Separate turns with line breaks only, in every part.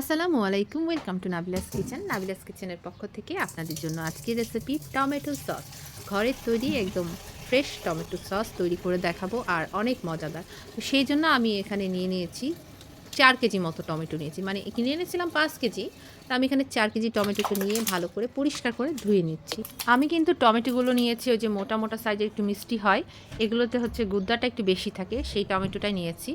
আসসালামু আলাইকুম welcome to Nabila's kitchen Nabila's কিচেনের পক্ষ থেকে আপনাদের জন্য আজকের রেসিপি টমেটো সস ঘরের তৈরি একদম ফ্রেশ টমেটো সস তৈরি করে দেখাবো, আর অনেক মজাদার। তো সেই জন্য আমি এখানে নিয়ে নিয়েছি চার কেজি মতো টমেটো নিয়েছি। মানে কিনে এনেছিলাম? পাঁচ কেজি। তো আমি এখানে চার কেজি টমেটোকে নিয়ে ভালো করে পরিষ্কার করে ধুয়ে নিচ্ছি। আমি কিন্তু টমেটোগুলো নিয়েছি, ওই যে মোটা মোটা সাইজের একটু মিষ্টি হয়। এগুলোতে হচ্ছে গুদ্দাটা একটু বেশি থাকে, সেই টমেটোটাই নিয়েছি।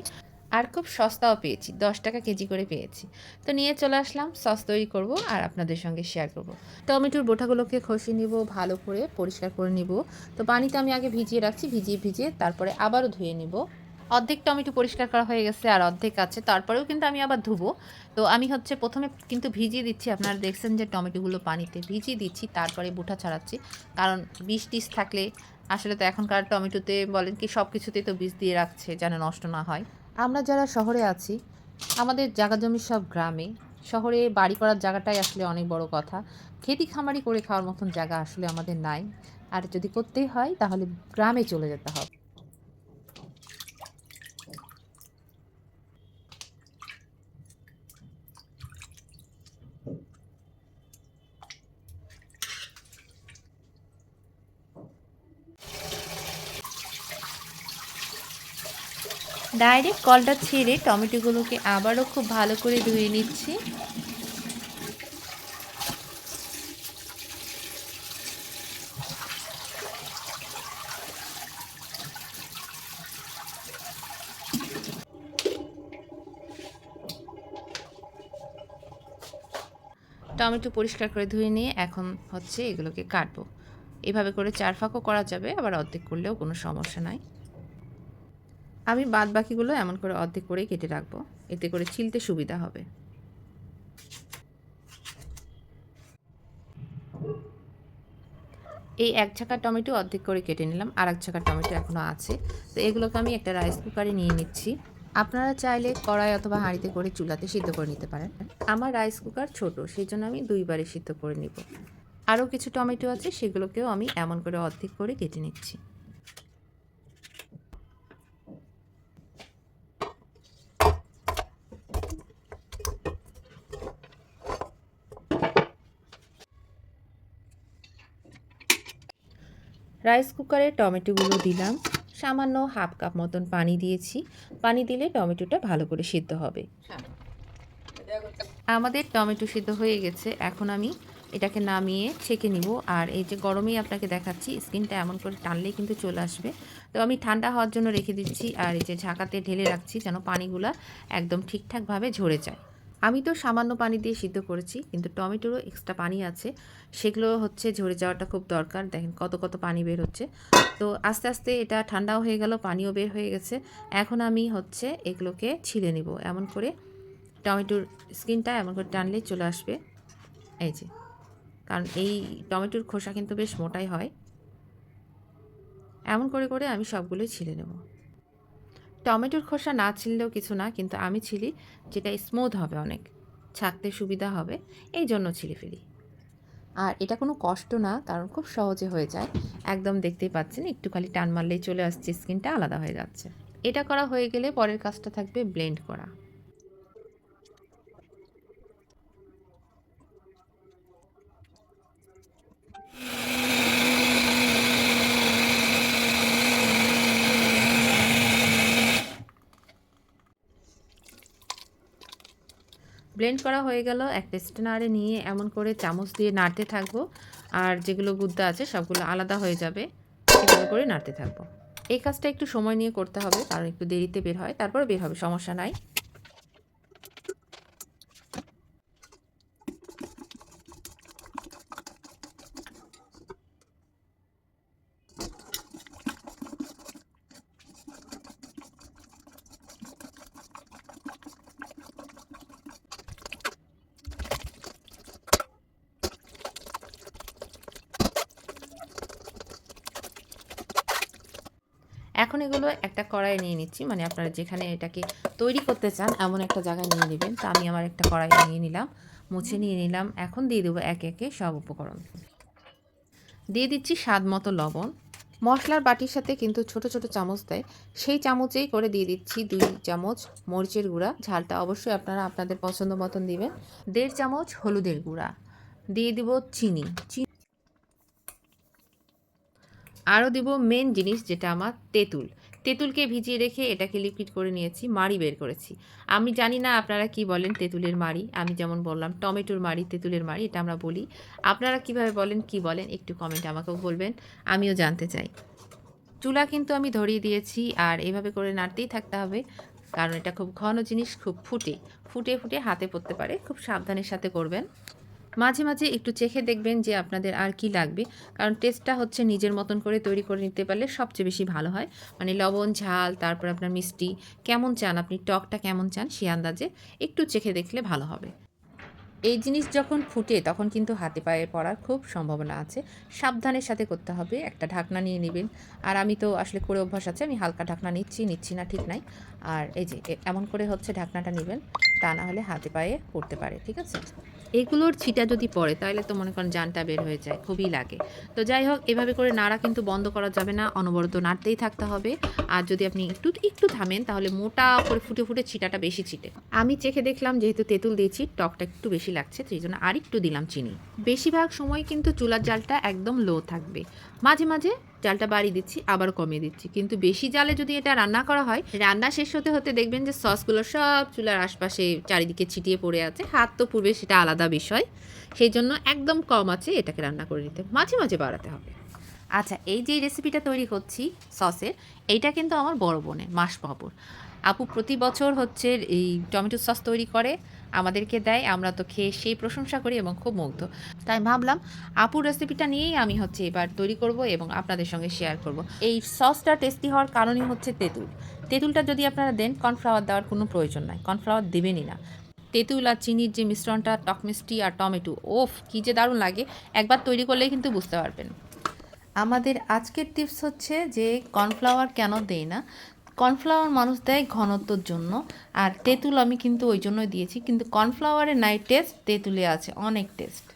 আর খুব সস্তাও পেয়েছি, দশ টাকা কেজি করে পেয়েছি। তো নিয়ে চলে আসলাম, সস তৈরি করব আর আপনাদের সঙ্গে শেয়ার করব। টমেটোর বোটাগুলোকে খসিয়ে নিব, ভালো করে পরিষ্কার করে নিব। তো পানিতে আমি আগে ভিজিয়ে রাখছি, ভিজিয়ে ভিজিয়ে তারপরে আবারও ধুয়ে নিব। অর্ধেক টমেটো পরিষ্কার করা হয়ে গেছে আর অর্ধেক আছে, তারপরেও কিন্তু আমি আবার ধুবো। তো আমি হচ্ছে প্রথমে কিন্তু ভিজিয়ে দিচ্ছি, আপনারা দেখছেন যে টমেটোগুলো পানিতে ভিজিয়ে দিচ্ছি, তারপরে বুটা ছাড়াচ্ছি। কারণ বিষ টিস থাকলে, আসলে তো এখনকার টমেটোতে বলেন কি সব কিছুতেই তো বীজ দিয়ে রাখছে, যেন নষ্ট না হয়। আমরা যারা শহরে আছি, আমাদের জায়গা জমি সব গ্রামে। শহরে বাড়ি করার জায়গাটাই আসলে অনেক বড় কথা। খেতি খামারি করে খাওয়ার মতন জায়গা আসলে আমাদের নাই। আর যদি করতেই হয়, তাহলে গ্রামে চলে যেতে হবে। ডাইরেক্ট কলটা ছেড়ে টমেটোগুলোকে আবারও খুব ভালো করে ধুয়ে নিচ্ছি। টমেটো পরিষ্কার করে ধুয়ে নিয়ে এখন হচ্ছে এগুলোকে কাটবো। এভাবে করে চার ফাঁকও করা যাবে, আবার অর্ধেক করলেও কোনো সমস্যা নাই। আমি বাদ বাকিগুলো এমন করে অর্ধেক করেই কেটে রাখব। এতে করে ছিলতে সুবিধা হবে। এই এক ঝাঁকা টমেটো অর্ধেক করে কেটে নিলাম। আর এক ঝাঁকা টমেটো এখনও আছে। তো এগুলোকে আমি একটা রাইস কুকারে নিয়ে নিচ্ছি। আপনারা চাইলে কড়াই অথবা হাঁড়িতে করে চুলাতে সিদ্ধ করে নিতে পারেন। আমার রাইস কুকার ছোট সেই জন্য আমি দুইবারে সিদ্ধ করে নিব। আরও কিছু টমেটো আছে, সেগুলোকেও আমি এমন করে অর্ধেক করে কেটে নিচ্ছি। রাইস কুকারে টমেটোগুলো দিলাম। সামান্য হাফ কাপ মতন পানি দিয়েছি। পানি দিলে টমেটোটা ভালো করে সিদ্ধ হবে। আমাদের টমেটো সিদ্ধ হয়ে গেছে। এখন আমি এটাকে নামিয়ে ছেঁকে নিব। আর এই যে গরমেই আপনাকে দেখাচ্ছি, স্কিনটা এমন করে টানলেই কিন্তু চলে আসবে। তো আমি ঠান্ডা হওয়ার জন্য রেখে দিচ্ছি। আর এই যে ঝাঁকাতে ঢেলে রাখছি যেন পানিগুলা একদম ঠিকঠাকভাবে ঝরে যায়। আমি তো সামান্য পানি দিয়ে সিদ্ধ করেছি, কিন্তু টমেটোরও এক্সট্রা পানি আছে। সেগুলো হচ্ছে ঝরে যাওয়াটা খুব দরকার, দেখেন কত কত পানি বের হচ্ছে। তো আস্তে আস্তে এটা ঠান্ডাও হয়ে গেল, পানিও বের হয়ে গেছে। এখন আমি হচ্ছে এগুলোকে ছিলে নিব, এমন করে টমেটোর স্কিনটা এমন করে টানলে চলে আসবে। এই যে, কারণ এই টমেটোর খোসা কিন্তু বেশ মোটাই হয়। এমন করে করে আমি সবগুলোই ছিলে নেব। টমেটোর খোসা না ছিললেও কিছু না, কিন্তু আমি ছিলি যেটা স্মুথ হবে অনেক, ছাকতে সুবিধা হবে, এই জন্য ছিলি ফেলি আর এটা কোনো কষ্ট না, কারণ খুব সহজে হয়ে যায়। একদম দেখতেই পাচ্ছেন একটু খালি টান মারলেই চলে আসছে স্কিনটা আলাদা হয়ে যাচ্ছে। এটা করা হয়ে গেলে পরের কাজটা থাকবে ব্লেন্ড করা। ব্লেন্ড করা হয়ে গেল, একটা স্টেনারে নিয়ে এমন করে চামচ দিয়ে নাড়তে থাকব। আর যেগুলো গুদ্দা আছে, সবগুলো আলাদা হয়ে যাবে, সেগুলো করে নাড়তে থাকব। এই কাজটা একটু সময় নিয়ে করতে হবে, কারণ একটু দেরিতে বের হয়, তারপরে বের হবে, সমস্যা নাই। এখন এগুলো একটা কড়াইয়ে নিয়ে নিচ্ছি। মানে আপনারা যেখানে এটাকে তৈরি করতে চান, এমন একটা জায়গায় নিয়ে নেবেন। তো আমি আমার একটা কড়াই নিয়ে নিলাম, মুছে নিয়ে নিলাম। এখন দিয়ে দেবো একে একে সব উপকরণ। দিয়ে দিচ্ছি স্বাদ মতো লবণ। মশলার বাটির সাথে কিন্তু ছোট ছোট চামচ দেয়। সেই চামচেই করে দিয়ে দিচ্ছি দুই চামচ মরিচের গুঁড়া। ঝালটা অবশ্যই আপনারা আপনাদের পছন্দ মতন দিবেন। দেড় চামচ হলুদের গুঁড়া। দিয়ে দিব চিনি। আরও দিব মেন জিনিস যেটা আমার তেঁতুল। তেঁতুলকে ভিজিয়ে রেখে এটাকে লিকুইড করে নিয়েছি, মাড়ি বের করেছি। আমি জানি না আপনারা কি বলেন তেঁতুলের মাড়ি, আমি যেমন বললাম টমেটোর মাড়ি, তেঁতুলের মাড়ি, এটা আমরা বলি। আপনারা কীভাবে বলেন, কি বলেন, একটু কমেন্ট আমাকেও বলবেন, আমিও জানতে চাই। চুলা কিন্তু আমি ধরিয়ে দিয়েছি, আর এভাবে করে নাড়তেই থাকতে হবে, কারণ এটা খুব ঘন জিনিস, খুব ফুটে। ফুটে ফুটে হাতে পড়তে পারে, খুব সাবধানের সাথে করবেন। মাঝে মাঝে একটু চেখে দেখবেন যে আপনাদের আর কি লাগবে। কারণ টেস্টটা হচ্ছে নিজের মতন করে তৈরি করে নিতে পারলে সবচেয়ে বেশি ভালো হয়। মানে লবণ, ঝাল, তারপর আপনার মিষ্টি, কেমন চান আপনি, টকটা কেমন চান, সে আন্দাজে একটু চেখে দেখলে ভালো হবে। এই জিনিস যখন ফুটে তখন কিন্তু হাতে পায়ে পড়ার খুব সম্ভাবনা আছে। সাবধানের সাথে করতে হবে, একটা ঢাকনা নিয়ে নেবেন। আর আমি তো আসলে করে অভ্যাস আছে, আমি হালকা ঢাকনা নিচ্ছি নিচ্ছি না, ঠিক নাই। আর এই যে এমন করে হচ্ছে ঢাকনাটা নেবেন, তা না হলে হাতে পায়ে পড়তে পারে, ঠিক আছে? এগুলোর ছিটা যদি পড়ে তাহলে তো মনে করেন জানটা বের হয়ে যায়, খুবই লাগে। তো যাই হোক, এভাবে করে নাড়া কিন্তু বন্ধ করা যাবে না, অনবরত নাড়তেই থাকতে হবে। আর যদি আপনি একটু একটু থামেন, তাহলে মোটা করে ফুটে ফুটে ছিটাটা বেশি ছিটে। আমি চেখে দেখলাম, যেহেতু তেঁতুল দিয়েছি, টকটা একটু বেশি লাগছে, সেই জন্য আর একটু দিলাম চিনি। বেশিরভাগ সময় কিন্তু চুলার জালটা একদম লো থাকবে। মাঝে মাঝে জালটা বাড়িয়ে দিচ্ছি আবার কমিয়ে দিচ্ছি। কিন্তু বেশি জালে যদি এটা রান্না করা হয়, রান্না শেষ হতে হতে দেখবেন যে সসগুলো সব চুলার আশপাশে চারিদিকে ছিটিয়ে পড়ে আছে। হাত তো পূর্বে সেটা আলাদা বিষয়। সেই জন্য একদম কম আছে এটাকে রান্না করে নিতে। মাঝে মাঝে বাড়াতে হবে। আচ্ছা এই যে রেসিপিটা তৈরি করছি সসের, এইটা কিন্তু আমার বড় বোনের মাস পাপড় আপু প্রতি বছর হচ্ছে এই টমেটো সস তৈরি করে, আমাদেরকে দেয়, আমরা তো খেয়ে সেই প্রশংসা করি এবং খুব মুগ্ধ। তাই ভাবলাম আপুর রেসিপিটা নিয়েই আমি হচ্ছে এবার তৈরি করব এবং আপনাদের সঙ্গে শেয়ার করব। এই সসটা টেস্টি হওয়ার কারণই হচ্ছে তেঁতুল। তেঁতুলটা যদি আপনারা দেন কর্নফ্লাওয়ার দেওয়ার কোনো প্রয়োজন নাই কর্নফ্লাওয়ার দেবেনই না। তেঁতুল আর চিনির যে মিশ্রণটা, টক মিষ্টি আর টমেটো, ওফ, কী যে দারুণ লাগে। একবার তৈরি করলেই কিন্তু বুঝতে পারবেন। আমাদের আজকের টিপস হচ্ছে যে কর্নফ্লাওয়ার কেন দেই না? কর্নফ্লাওয়ার মানুষ দেয় ঘনত্বর জন্য, আর তেঁতুল আমি কিন্তু ওই জন্যই দিয়েছি, কিন্তু কর্নফ্লাওয়ারের নাই টেস্ট, তেঁতুলে আছে অনেক টেস্ট।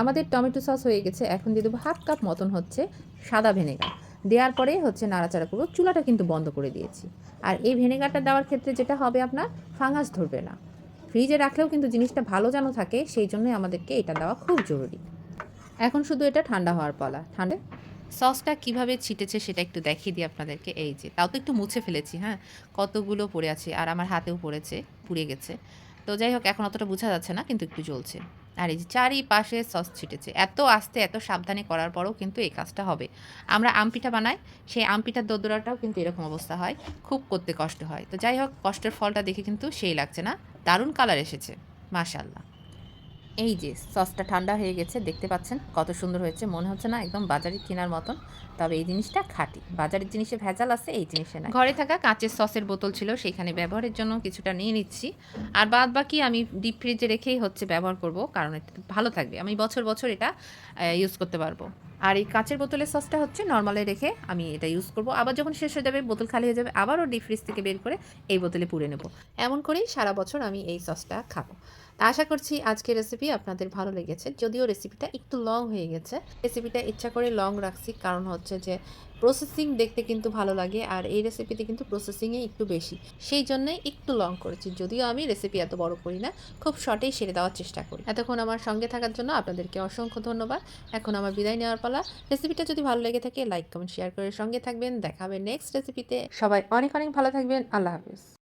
আমাদের টমেটো সস হয়ে গেছে, এখন দিয়ে দেবো হাফ কাপ মতন হচ্ছে সাদা ভিনেগার। দেওয়ার পরে হচ্ছে নাড়াচাড়া করব, চুলাটা কিন্তু বন্ধ করে দিয়েছি। আর এই ভিনেগারটা দেওয়ার ক্ষেত্রে যেটা হবে আপনার, ফাঙ্গাস ধরবে না। ফ্রিজে রাখলেও কিন্তু জিনিসটা ভালো যেন থাকে, সেই জন্যই আমাদেরকে এটা দেওয়া খুব জরুরি। এখন শুধু এটা ঠান্ডা হওয়ার পালা। ঠান্ডা সসটা কীভাবে ছিটেছে সেটা একটু দেখিয়ে দিই আপনাদেরকে। এই যে, তাও তো একটু মুছে ফেলেছি হ্যাঁ? কতগুলো পড়ে আছে, আর আমার হাতেও পড়েছে, পুড়ে গেছে। তো যাই হোক, এখন অতটা বোঝা যাচ্ছে না, কিন্তু একটু জ্বলছে। আর এই যে, চারিপাশে সস ছিটেছে। এত আস্তে, এত সাবধানে করার পরও কিন্তু এই কাজটা হবে। আমরা আমপিঠা বানাই, সেই আমপিঠার দোদরাটাও কিন্তু এরকম অবস্থা হয়। খুব করতে কষ্ট হয়। তো যাই হোক, কষ্টের ফলটা দেখে কিন্তু সেই লাগছে না। দারুণ কালার এসেছে মাশাল্লাহ এই যে, সসটা ঠান্ডা হয়ে গেছে, দেখতে পাচ্ছেন? কত সুন্দর হয়েছে, মনে হচ্ছে না, একদম বাজারে কেনার মতন। তবে এই জিনিসটা খাঁটি। বাজারের জিনিসে ভেজাল আছে, এই জিনিসে না ঘরে থাকা কাঁচের সসের বোতল ছিল, সেখানে ব্যবহারের জন্য কিছুটা নিয়ে নিচ্ছি। আর বাদ বাকি আমি ডিপ ফ্রিজে রেখেই হচ্ছে ব্যবহার করব, কারণ এটা ভালো থাকবে। আমি বছর বছর এটা ইউজ করতে পারব। আর এই কাঁচের বোতলের সসটা হচ্ছে নর্মালে রেখে আমি এটা ইউজ করব। আবার যখন শেষ হয়ে যাবে, বোতল খালি হয়ে যাবে, আবারও ডিপ ফ্রিজ থেকে বের করে এই বোতলে পুড়ে নেব। এমন করেই সারা বছর আমি এই সসটা খাব। তা আশা করছি আজকের রেসিপি আপনাদের ভালো লেগেছে। যদিও রেসিপিটা একটু লং হয়ে গেছে। রেসিপিটা ইচ্ছা করে লং রাখছি, কারণ হচ্ছে যে প্রসেসিং দেখতে কিন্তু ভালো লাগে আর এই রেসিপিতে কিন্তু প্রসেসিংয়ে একটু বেশি। সেই জন্যই একটু লং করেছি। যদিও আমি রেসিপি এত বড় করি না, খুব শর্টেই সেরে দেওয়ার চেষ্টা করি। এতক্ষণ আমার সঙ্গে থাকার জন্য আপনাদেরকে অসংখ্য ধন্যবাদ। এখন আমার বিদায় নেওয়ার পালা। রেসিপিটা যদি ভালো লেগে থাকে লাইক কমেন্ট শেয়ার করে সঙ্গে থাকবেন। দেখাবে নেক্সট রেসিপিতে সবাই অনেক অনেক ভালো থাকবেন। আল্লাহ হাফিজ।